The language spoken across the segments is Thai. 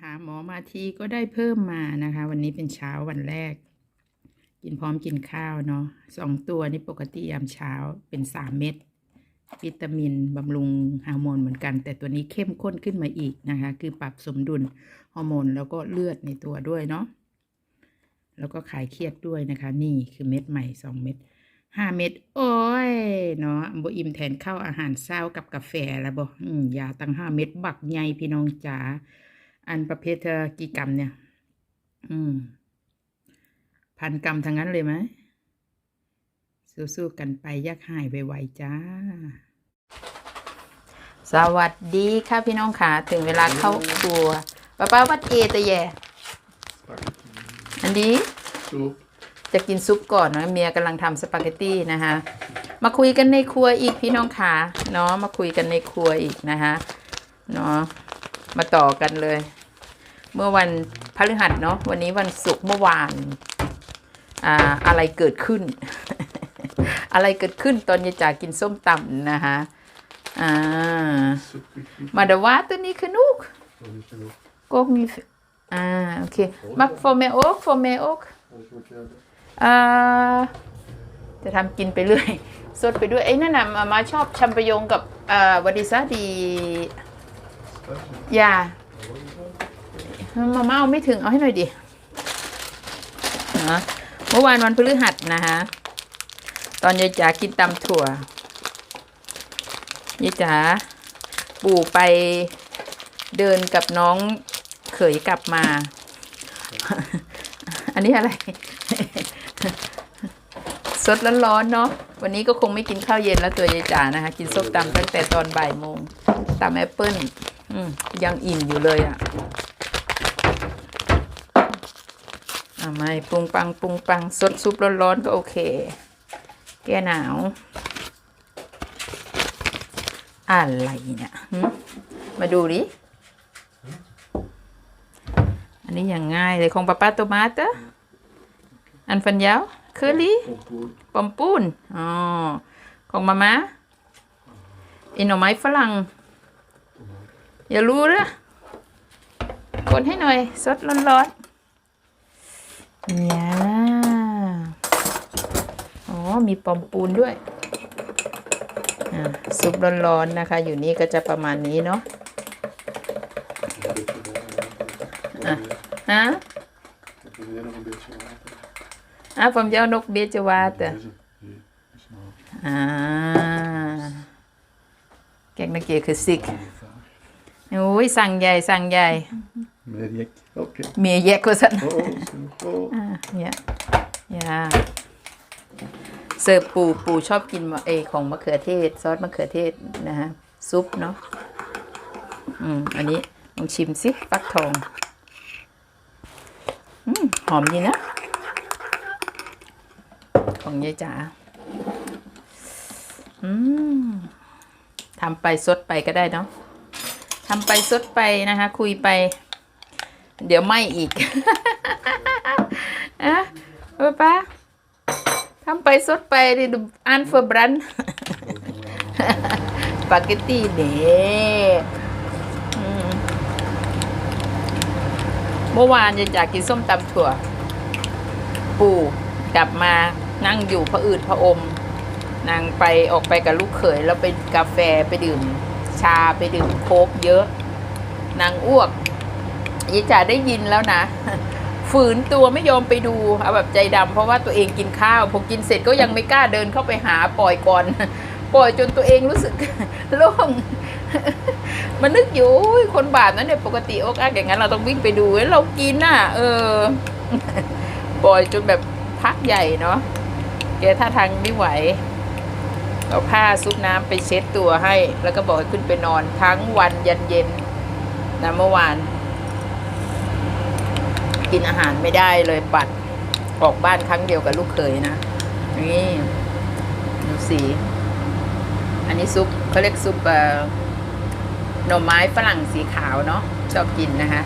หาหมอมาทีก็ได้เพิ่มมานะคะ วันนี้เป็นเช้าวันแรก กินพร้อมกินข้าวเนาะสองตัวนี่ปกติยามเช้าเป็นสามเม็ดวิตามินบำรุงฮอร์โมนเหมือนกัน แต่ตัวนี้เข้มข้นขึ้นมาอีกนะคะ คือปรับสมดุลฮอร์โมนแล้วก็เลือดในตัวด้วยเนาะแล้วก็คลายเครียดด้วยนะคะ นี่คือเม็ดใหม่สองเม็ดห้าเม็ดโอ้ยเนาะบอิ่มแทนข้าวอาหารเช้ากับกาแฟแล้วบอืมยาตั้งห้าเม็ดบักใหญ่พี่น้องจ๋า อันประเภทเธอกี่กรัมเนี่ย อืม พันกรัมทั้งนั้นเลยไหมสู้ๆกันไปยักหายไวๆจ้า สวัสดีค่ะพี่น้องค่ะ ถึงเวลาเข้าครัวป้าป้าวัดเอตะแยอันนี้ Soup. จะกินซุปก่อนนะเมียกำลังทำสปาเกตตี้นะคะมาคุยกันในครัวอีกพี่น้องขาเนาะมาคุยกันในครัวอีกนะคะเนาะ มาต่อกันเลย เมื่อวันพฤหัสเนาะวันนี้วันศุกร์เมื่อวานอ่าอะไรเกิดขึ้น อะไรเกิดขึ้นตอนยายจ๋ากินส้มตำนะคะอ่า Soup quickly. มาเดว่าตัวนี้คือนุก Oh, you can look. กกมีอ่าโอเคมัก for me ook for me ook Alles wat je hebt. อ่าจะทำกินไปเรื่อย สดไปด้วยไอ้นั่นน่ะมามาชอบชัมปยงกับอ่าวัดิซาดี Spicy. ยามาม่าเอาไม่ถึงเอาให้หน่อยดินะเมื่อวานวันพฤหัสนะคะตอนยายจ๋ากินตำถั่วยายจ๋าปู่ไปเดินกับน้องเขยกลับมา อันนี้อะไร สดร้อนๆเนาะ วันนี้ก็คงไม่กินข้าวเย็นแล้วตัวยายจ๋านะคะ กินส้มตำตั้งแต่ตอนบ่ายโมงตำแอปเปิ้ล ยังอิ่มอยู่เลยอะ่ะอะไม่ปรุงปังปรุงปังสดซุปร้อนๆก็โอเค แก้หนาว อะไรเนี่ยหึมาดูดิ อันนี้อย่างง่ายเลยของป้าป้าโตมาเตออันฟันยาวเคอรี่ Pompoen. ปอมปูนอ๋อของมาม่าอินหน่อไม้ฝรั่ง อย่ารู้นะคนให้หน่อย สดร้อนๆเนี่ยอ๋อ มีปอมปูนด้วยอะซุปร้อนๆนะคะ อยู่นี่ก็จะประมาณนี้เนาะ Een beetje Huh? water. Heb je weer nog een beetje water? อะผมจ โอ้ยสั่งใหญ่สั่งใหญ่ Meer jek. Oké. เมียแยกก็สั่น Oh, oh, is genoeg. Oh. อ่าเนี่ยอย่าเสิร์ฟปูปูชอบกินมะเออของมะเขือเทศ ซอสมะเขือเทศนะฮะ ซุปเนาะอืมอันนี้ลองชิมสิฟักทองอืมหอมดีนะ ของยายจ๋าอืมทำไปซดไปก็ได้เนาะ ทำไปซดไปนะคะ คุยไป เดี๋ยวไหมอีกอะป้าป้าทำไปซดไปดิอันเฟอร์บรันปาเกตตี้เด้อืมเมื่อวานจะอยากกินส้มตำถั่ว ปู่กลับมานั่งอยู่พระอืดพระอม นางไปออกไปกับลูกเขยแล้วไปกาแฟไปดื่ม ชาไปดื่มโคกเยอะ นางอ้วกยายจ๋าได้ยินแล้วนะ ฝืนตัวไม่ยอมไปดูเอาแบบใจดำเพราะว่าตัวเองกินข้าวพอกินเสร็จก็ยังไม่กล้าเดินเข้าไปหาปล่อยก่อน ปล่อยจนตัวเองรู้สึกโล่งมันนึกอยู่คนบาปนั้นเนี่ยปกติอกอักอย่างนั้นเราต้องวิ่งไปดูเฮ้ยเรากินน่ะ เออ ปล่อยจนแบบพักใหญ่เนาะแกท่าทางไม่ไหว เอาผ้าซุปน้ำไปเช็ดตัวให้ แล้วก็บอกให้ขึ้นไปนอนทั้งวันยันเย็นนะเมื่อวาน กินอาหารไม่ได้เลยปัดออกบ้านครั้งเดียวกับลูกเขยนะ นี่ดูสี อันนี้ซุปเขาเรียกซุปเอ่อหน่อไม้ฝรั่งสีขาวเนาะชอบกินนะคะ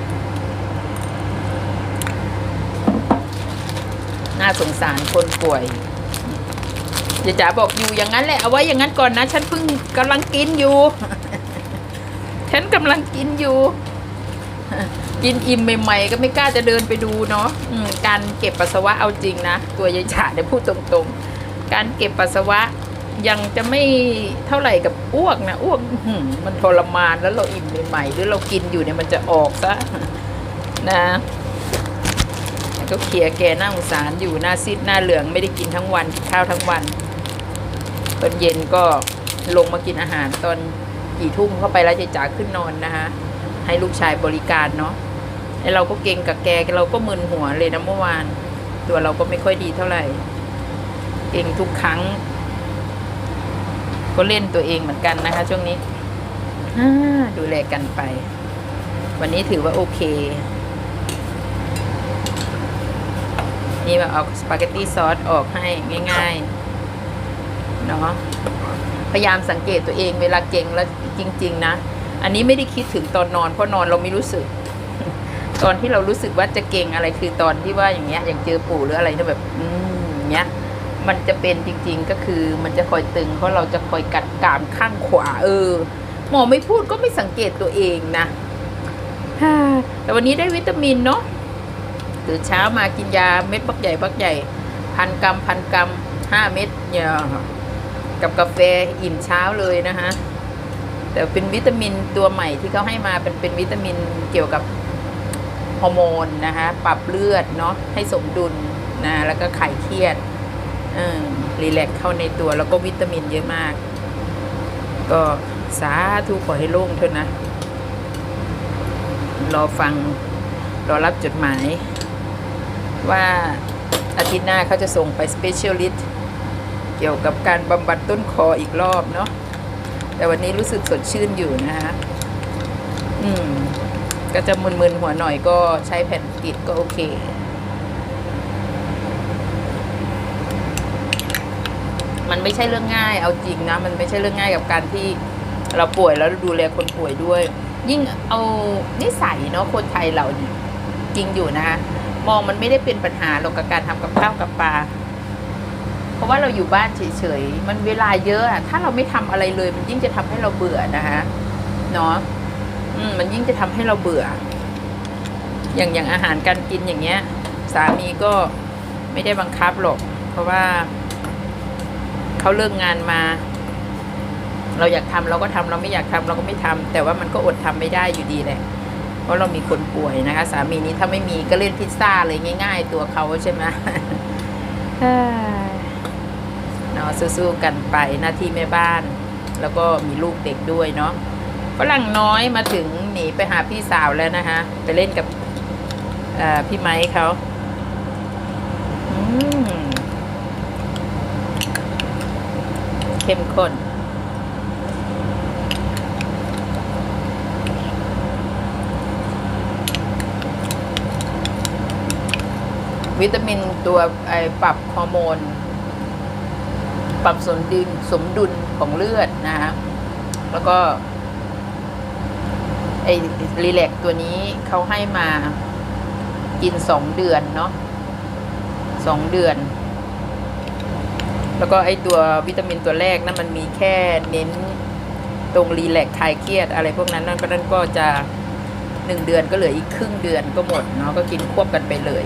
น่าสงสารคนป่วย ยายจ๋าบอกอยู่อย่างนั้นแหละเอาไว้อย่างนั้นก่อนนะ ฉันเพิ่งกำลังกินอยู่ ฉันกำลังกินอยู่ กินอิ่มใหม่ๆ ก็ไม่กล้าจะเดินไปดูเนาะอืการเก็บปัสสาวะเอาจริงนะ ตัวยายฉาเนี่ยพูดตรงๆ การเก็บปัสสาวะยังจะไม่เท่าไหร่กับอ้วกนะอ้วกมันทรมานแล้วเราอิ่มใหม่ๆหรือเรากินอยู่เนี่ยมันจะออกซะนะก็เคลียร์แกหน้าสงสารอยู่หน้าซีดหน้าเหลืองไม่ได้กินทั้งวันข้าวทั้งวัน อนเย็นก็ลงมากินอาหารตอนกี่ทุ่มเข้าไปแล้วจะจ๋าขึ้นนอนนะคะให้ลูกชายบริการเนาะไอเราก็เก่งกับแกเราก็มึนหัวเลยนะเมื่อวาน ตัวเราก็ไม่ค่อยดีเท่าไหร่ เก่งทุกครั้ง ก็เล่นตัวเองเหมือนกันนะคะ ช่วงนี้ดูแลกันไป วันนี้ถือว่าโอเค นี่มาเอาสปาเกตตี้ซอสออกให้ง่าย ๆ เนาะพยายามสังเกตตัวเองเวลาเก่งแล้วจริง ๆ นะ อันนี้ไม่ได้คิดถึงตอนนอนเพราะนอนเราไม่รู้สึก ตอนที่เรารู้สึกว่าจะเก่งอะไรคือตอนที่ว่าอย่างเงี้ย อย่างเจอปู่หรืออะไรที่แบบ อืมเงี้ยมันจะเป็นจริง ๆ ก็คือมันจะคอยตึงเพราะเราจะคอยกัดกรามข้างขวา เออ หมอไม่พูดก็ไม่สังเกตตัวเองนะแต่วันนี้ได้วิตามินเนาะตื่นเช้ามากินยาเม็ดบักใหญ่บักใหญ่ พันกรัมพันกรัมห้าเม็ดเนี่ย กับกาแฟอิ่มเช้าเลยนะคะแต่เป็นวิตามินตัวใหม่ที่เขาให้มาเป็นเป็นวิตามินเกี่ยวกับฮอร์โมนนะคะปรับเลือดเนาะให้สมดุลนะแล้วก็ไขเครียดรีแลกซ์เข้าในตัวแล้วก็วิตามินเยอะมาก ก็สาธุขอให้โล่งเถอะนะ รอฟัง รอรับจดหมาย ว่าอาทิตย์หน้าเขาจะส่งไป specialist เเกี่ยวกับการบำบัดต้นคออีกรอบเนาะแต่วันนี้รู้สึกสดชื่นอยู่นะคะอืม ก็จะมึนๆหัวหน่อยก็ใช้แผ่นปิดก็โอเคมันไม่ใช่เรื่องง่าย เอาจริงนะ มันไม่ใช่เรื่องง่ายกับการที่เราป่วยแล้วดูแลคนป่วยด้วย ยิ่งเอานิสัยเนาะคนไทยเราจริงอยู่นะคะมองมันไม่ได้เป็นปัญหาหรอกกับการทำกับข้าวกับปลา ราะว่าเราอยู่บ้านเฉยๆ มันเวลาเยอะอะถ้าเราไม่ทำอะไรเลย มันยิ่งจะทำให้เราเบื่อนะคะเนาะอืมมันยิ่งจะทำให้เราเบื่อ อย่างอย่างอาหารการกินอย่างเงี้ย สามีก็ไม่ได้บังคับหรอก เพราะว่าเขาเลิกงานมา เราอยากทำเราก็ทำเราไม่อยากทำเราก็ไม่ทำแต่ว่ามันก็อดทำไม่ได้อยู่ดีแหละเพราะเรามีคนป่วยนะคะ สามีนี้ถ้าไม่มีก็เล่นพิซซ่าเลยง่าย ๆ ตัวเขาใช่ไหม นาะสู้ๆกันไปหน้าที่แม่บ้าน แล้วก็มีลูกเด็กด้วยเนาะฝรั่งน้อยมาถึงหนีไปหาพี่สาวแล้วนะคะ ไปเล่นกับพี่ไม้เขาเข้มข้นวิตามินตัวไอปรับฮอร์โมน ปรับสมดุลสมดุลของเลือดนะฮะแล้วก็ไอรีแลกตัวนี้เขาให้มากินสองเดือนเนาะสองเดือน แล้วก็ไอตัววิตามินตัวแรกนั่นมันมีแค่เน้นตรงรีแลกคลายเครียดอะไรพวกนั้นนั่นก็นั่นก็จะหนึ่งเดือนก็เหลืออีกครึ่งเดือนก็หมดเนาะก็กินควบกันไปเลย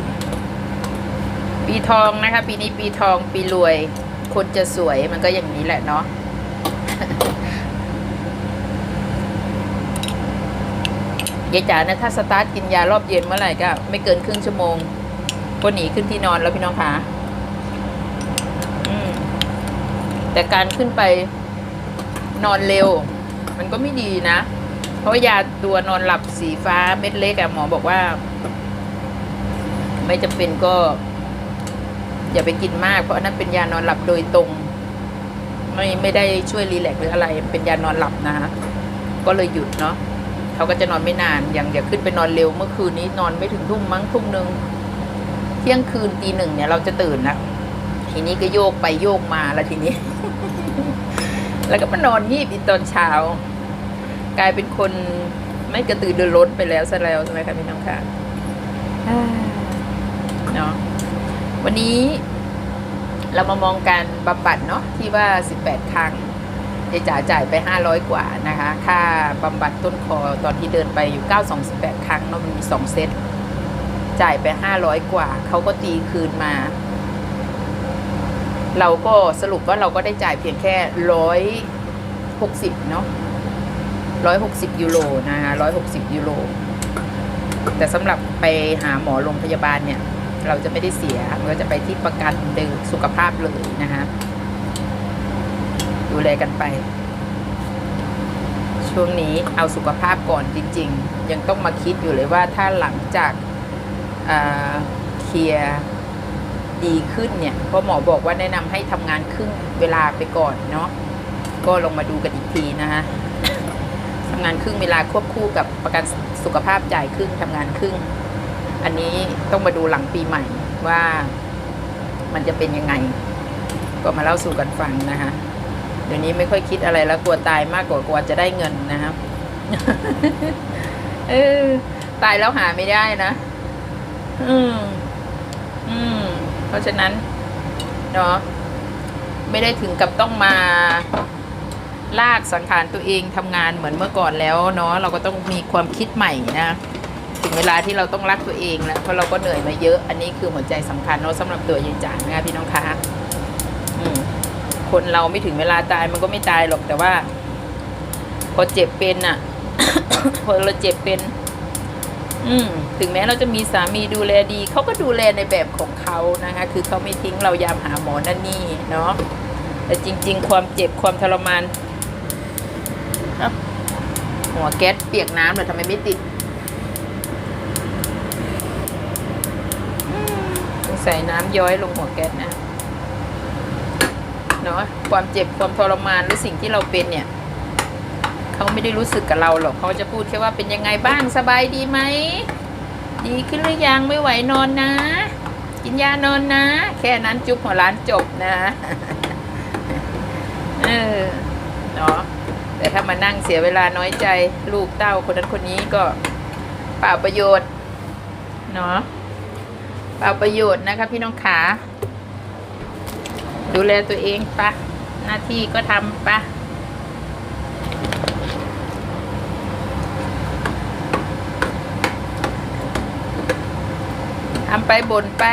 ปีทองนะคะ ปีนี้ปีทองปีรวย คนจะสวยมันก็อย่างนี้แหละเนาะยายจ๋านะถ้าสตาร์ทกินยารอบเย็นเมื่อไหร่ก็ ไม่เกินครึ่งชั่วโมงก็หนีขึ้นที่นอนแล้วพี่น้องคะแต่การขึ้นไปนอนเร็ว มันก็ไม่ดีนะ เพราะยาตัวนอนหลับสีฟ้าเม็ดเล็กอะหมอบอกว่า ไม่จำเป็นก็ อย่าไปกินมาก เพราะอันนั้นเป็นยานอนหลับโดยตรง ไม่ไม่ได้ช่วยรีแลกซ์หรืออะไร เป็นยานอนหลับนะคะก็เลยหยุดเนาะเขาก็จะนอนไม่นานอย่างอย่าขึ้นไปนอนเร็วเมื่อคืนนี้นอนไม่ถึงทุ่มมั้งทุ่มหนึ่งเที่ยงคืนตีหนึ่งเนี่ยเราจะตื่นแล้วทีนี้ก็โยกไปโยกมาแล้วทีนี้ แล้วก็มานอนยีบอีกตอนเช้า กลายเป็นคนไม่กระตือรือร้นไปแล้วซะแล้วใช่ไหมคะพี่น้องค่ะอ่าเนาะ วันนี้เรามามองการบำบัดเนาะที่ว่า 18 ครั้งยายจ๋าจ่ายไป 500 กว่านะคะ ค่าบำบัดต้นคอตอนที่เดินไปอยู่ 928 ครั้งเนาะมันมี 2 เซตจ่ายไป 500 กว่า เขาก็ตีคืนมา เราก็สรุปว่าเราก็ได้จ่ายเพียงแค่ 160 เนาะ160 ยูโรนะคะ160 ยูโร แต่สำหรับไปหาหมอโรงพยาบาลเนี่ย เราจะไม่ได้เสียเราจะไปที่ประกันเดิมสุขภาพเลยนะคะดูแลกันไป ช่วงนี้เอาสุขภาพก่อนจริง ๆ ยังต้องมาคิดอยู่เลยว่าถ้าหลังจากอ่าเคลียร์ดีขึ้นเนี่ยเพราะหมอบอกว่าแนะนำให้ทำงานครึ่งเวลาไปก่อนเนาะก็ลงมาดูกันอีกทีนะคะทำงานครึ่งเวลาควบคู่กับประกันสุขภาพจ่ายครึ่งทำงานครึ่ง อันนี้ต้องมาดูหลังปีใหม่ว่ามันจะเป็นยังไง ก็มาเล่าสู่กันฟังนะคะเดี๋ยวนี้ไม่ค่อยคิดอะไรแล้วกลัวตายมากกว่ากลัวจะได้เงินนะครับเออตายแล้วหาไม่ได้นะอืมอืมเพราะฉะนั้นเนาะไม่ได้ถึงกับต้องมาลากสังขารตัวเองทำงานเหมือนเมื่อก่อนแล้วเนาะเราก็ต้องมีความคิดใหม่นะ ถึงเวลาที่เราต้องรักตัวเองแล้วเพราะเราก็เหนื่อยมาเยอะ อันนี้คือหัวใจสำคัญเนาะสำหรับตัวยายจ๋านะคะพี่น้องคะคนเราไม่ถึงเวลาตายมันก็ไม่ตายหรอกแต่ว่า พอเจ็บเป็นอะ พอเราเจ็บเป็น อืม ถึงแม้เราจะมีสามีดูแลดีเขาก็ดูแลในแบบของเขานะคะ คือเขาไม่ทิ้งเรายามหาหมอนั่นนี่เนาะแต่จริง ๆ ความเจ็บความทรมานหัวแก๊สเปียกน้ำเหรอทำไมไม่ติดอืมใส่น้ำย้อยลงหัวแก๊สนะเนาะความเจ็บความทรมานหรือสิ่งที่เราเป็นเนี่ยเขาไม่ได้รู้สึกกับเราหรอกเขาจะพูดแค่ว่าเป็นยังไงบ้างสบายดีไหมดีขึ้นหรือยังไม่ไหวนอนนะ กินยานอนนะ แค่นั้นจุ๊บหัวร้านจบนะเออเนาะแต่ถ้ามานั่งเสียเวลาน้อยใจลูกเต้าคนนั้นคนนี้ก็เปล่าประโยชน์เนาะ เปล่าประโยชน์นะคะพี่น้องขา ดูแลตัวเองปะหน้าที่ก็ทำปะทำไปบ่นไป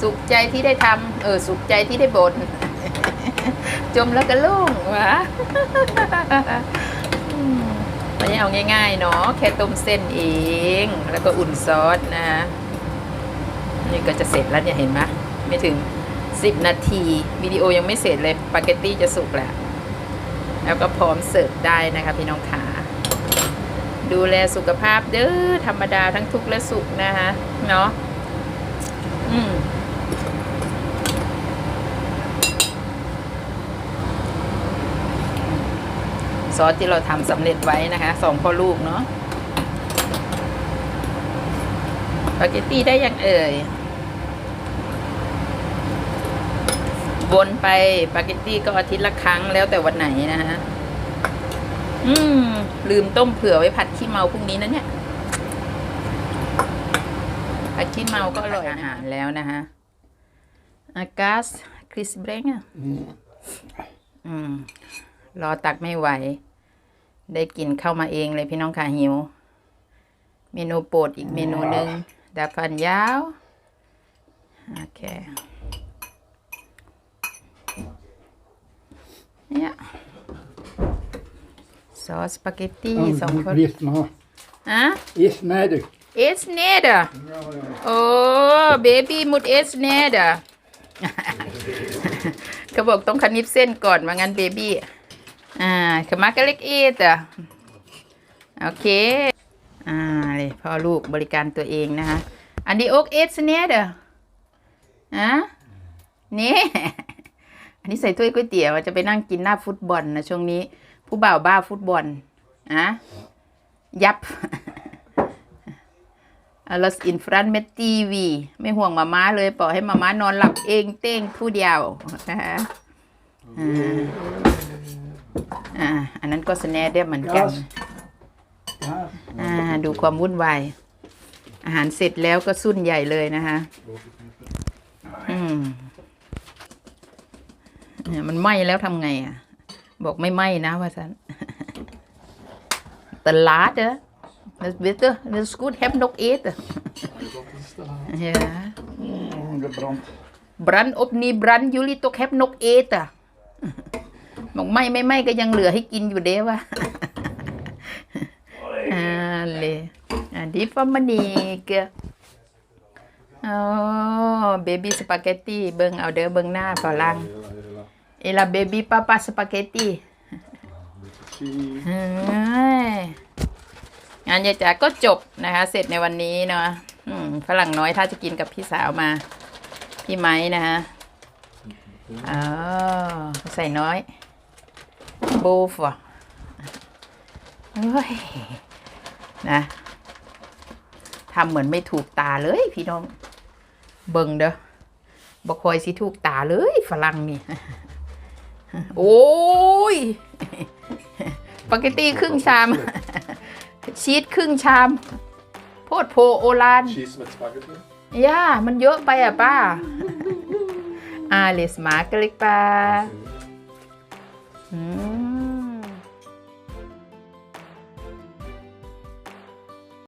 สุขใจที่ได้ทำเออ สุขใจที่ได้บ่นจมแล้วก็โล่งวะอืมวันนี้เอาง่ายๆเนาะแค่ต้มเส้นเอง แล้วก็อุ่นซอสนะ นี่ก็จะเสร็จแล้วเนี่ยเห็นไหมไม่ถึง 10 นาทีวิดีโอยังไม่เสร็จเลยปาเกตตี้จะสุกแล้ว แล้วก็พร้อมเสิร์ฟได้นะคะพี่น้องขาดูแลสุขภาพเด้อธรรมดาทั้งทุกข์และสุขนะคะเนาะอืมซอสที่เราทำสำเร็จไว้นะคะสองพ่อลูกเนาะปาเกตตี้ได้ยังเอ่ย วนไปปาเกตตี้ก็อาทิตย์ละครั้งแล้วแต่วันไหนนะฮะ อืม ลืมต้มเผื่อไว้ผัดขี้เมาพรุ่งนี้นะเนี่ย ผัดขี้เมาก็อร่อยอาหารแล้วนะฮะ อากาสคริสเบรงอะอืม รอตักไม่ไหว ได้กินเข้ามาเองเลยพี่น้องค่ะหิว เมนูโปรดอีกเมนูหนึ่งดาฟันยาว โอเค เนี่ยซอสสปาเกตตี้สองคน Visst, nå. อะ Is, nej du. เอสเนเดอโอ้เบบี้มุดเอสเนเดอเขาบอกต้องคณิบเส้นก่อนว่างั้นเบบี้อ่าขมาก็เล็กเอสอะโอเค อ่าเลยพ่อลูกบริการตัวเองนะคะ อันนี้โอกเอสเนเดออะนี่ อันนี้ใส่ถ้วยก๋วยเตี๋ยวจะไปนั่งกินหน้าฟุตบอลนะช่วงนี้ ผู้บ่าวบ้าฟุตบอลอะยับ Alles in front mit TV ไม่ห่วงมาม่าเลยปล่อยให้มาม่านอนหลับเองเต้งผู้เดียวนะคะอ่าอันนั้นก็สแนเดียเหมือนกันอ่าดูความวุ่นวายอาหารเสร็จแล้วก็สุ่นใหญ่เลยนะคะ อืม เนี่ยมันไหม้แล้วทำไงอะ บอกไม่ไหมนะว่าสันตลาดเหรอ Dat weet je, dat is goed, heb nog eten. Wat is dat? Ja. Mm, gebrand. Brand op niet brand, jullie toch heb nog eten. บอกไม่ไม่ไม่ก็ยังเหลือให้กินอยู่เด้วะอ่าเลยอ่าดีฟร์มานิกอ๋อเบบี้สปาเกตตี้เบิ่งเอาเด้อเบิ่งหน้าฝรั่ง Hela, hela. เอลาเบบี้ป้าป้าสปาเกตตี้ Zie. เฮ้ยงานยายจ๋าก็จบนะคะ เสร็จในวันนี้เนาะอืมฝรั่งน้อยถ้าจะกินกับพี่สาวมา พี่ไม้นะคะอ๋อใส่น้อยโบฟอะเฮ้ยนะทำเหมือนไม่ถูกตาเลยพี่น้อง เบิ่งเด้อบอกคอยสิถูกตาเลยฝรั่งนี่ โอ้ยสปาเกตตี้ครึ่งชาม ชีสครึ่งชาม โพดโพโอลาน Cheese met spaghetti. ย่ามันเยอะไปอะป้าอาเลสมาเกลิกป้าอืม